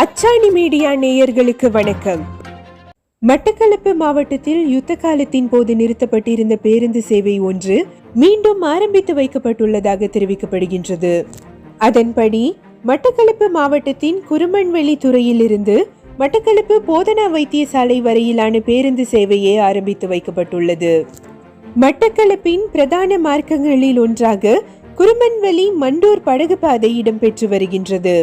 அச்சாணி மீடியா நேயர்களுக்கு வணக்கம். மட்டக்களப்பு மாவட்டத்தில் யுத்த காலத்தின் போது நிறுத்தப்பட்டிருந்த பேருந்து சேவை ஒன்று மீண்டும் ஆரம்பித்து வைக்கப்பட்டுள்ளதாக தெரிவிக்கப்படுகின்றது. அதன்படி மட்டக்களப்பு மாவட்டத்தின் குருமண்வெளி துறையிலிருந்து மட்டக்களப்பு போதனா வைத்தியசாலை வரையிலான பேருந்து சேவையே ஆரம்பித்து வைக்கப்பட்டுள்ளது. மட்டக்களப்பின் பிரதான மார்க்கங்களில் ஒன்றாக குருமன்வெளி மண்டூர் படகு பாதை இடம்பெற்று வருகின்றது.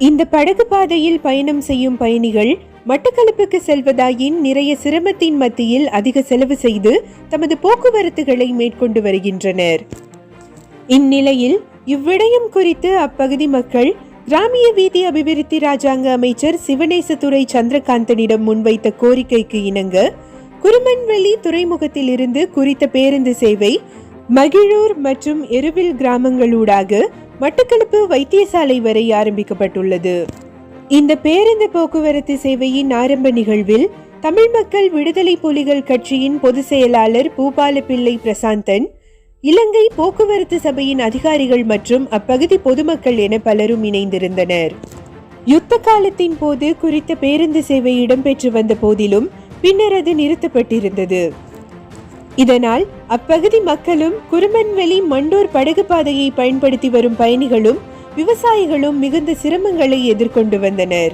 இந்த படகு பாதையில் பயணம் செய்யும் பயணிகள் மட்டக்களப்புக்கு செல்வதாயின் நிறைய சிரமத்தின் மத்தியில் அதிக செலவு செய்து தமது போக்குவரத்துகளை மேற்கொண்டு வருகின்றனர். இந்நிலையில் இவ்விடயம் குறித்து அப்பகுதி மக்கள் கிராமிய வீதி அபிவிருத்தி ராஜாங்க அமைச்சர் சிவநேசத்துறை சந்திரகாந்தனிடம் முன்வைத்த கோரிக்கைக்கு இணங்க குருமன்வெளி துறைமுகத்தில் இருந்து குறித்த பேருந்து சேவை மகிழூர் மற்றும் எருவில் கிராமங்களூடாக மட்டக்களப்பு வைத்தியசாலை வரை ஆரம்பிக்கப்பட்டுள்ளது. இந்த பேருந்து போக்குவரத்து சேவையின் ஆரம்ப நிகழ்வில் தமிழ் மக்கள் விடுதலை புலிகள் கட்சியின் பொதுச் செயலாளர் பூபால பிள்ளை பிரசாந்தன் இலங்கை போக்குவரத்து சபையின் அதிகாரிகள் மற்றும் அப்பகுதி பொதுமக்கள் என பலரும் இணைந்திருந்தனர். யுத்த காலத்தின் போது குறித்த பேருந்து சேவை இடம்பெற்று வந்த போதிலும் பின்னர் அது நிறுத்தப்பட்டிருந்தது. இதனால் அப்பகுதி மக்களும் குருமன்வெளி மண்டோர் படகு பாதையை பயன்படுத்தி வரும் பயணிகளும் விவசாயிகளும் மிகுந்த சிரமங்களை எதிர்கொண்டு வந்தனர்.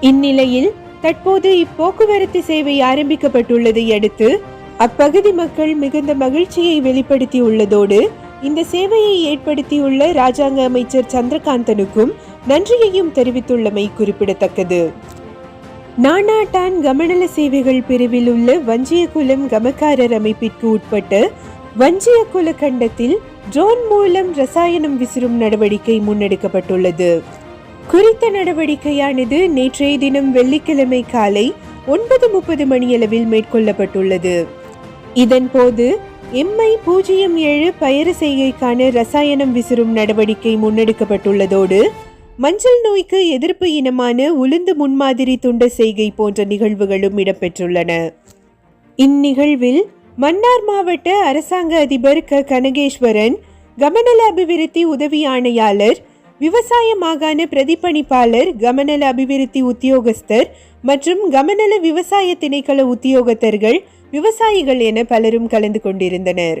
இந்நிலையில் தற்போது இப்போக்குவரத்து சேவை ஆரம்பிக்கப்பட்டுள்ளதை அடுத்து அப்பகுதி மக்கள் மிகுந்த மகிழ்ச்சியை வெளிப்படுத்தியுள்ளதோடு இந்த சேவையை ஏற்படுத்தியுள்ள ராஜாங்க அமைச்சர் சந்திரகாந்தனுக்கும் நன்றியையும் தெரிவித்துள்ளமை குறிப்பிடத்தக்கது. நானாட்டான் கமநல சேவைகள் பிரிவில் உள்ள வஞ்சியகுலம் கமக்காரர் அமைப்பிற்கு உட்பட்ட வஞ்சியகுல கண்டத்தில் ட்ரோன் மூலம் ரசாயனம் விசிறும் நடவடிக்கை முன்னெடுக்கப்பட்டுள்ளது. குறித்த நடவடிக்கையானது நேற்றைய தினம் வெள்ளிக்கிழமை காலை ஒன்பது முப்பது மணியளவில் மேற்கொள்ளப்பட்டுள்ளது. இதன் போது எம்ஐ பூஜ்ஜியம் ஏழு பயறு செய்கைக்கான ரசாயனம் விசிறும் நடவடிக்கை முன்னெடுக்கப்பட்டுள்ளதோடு மஞ்சள் நோய்க்கு எதிர்ப்பு இனமான உளுந்து முன்மாதிரி துண்ட செய்கை போன்ற நிகழ்வுகளும் இடம்பெற்றுள்ளன. இந்நிகழ்வில் மன்னார் மாவட்ட அரசாங்க அதிபர் க. கனகேஸ்வரன் கமநல அபிவிருத்தி உதவி ஆணையாளர் விவசாய மாகாண பிரதிப்பணிப்பாளர் கமநல அபிவிருத்தி உத்தியோகஸ்தர் மற்றும் கமநல விவசாய திணைக்கள உத்தியோகத்தர்கள் விவசாயிகள் என பலரும் கலந்து கொண்டிருந்தனர்.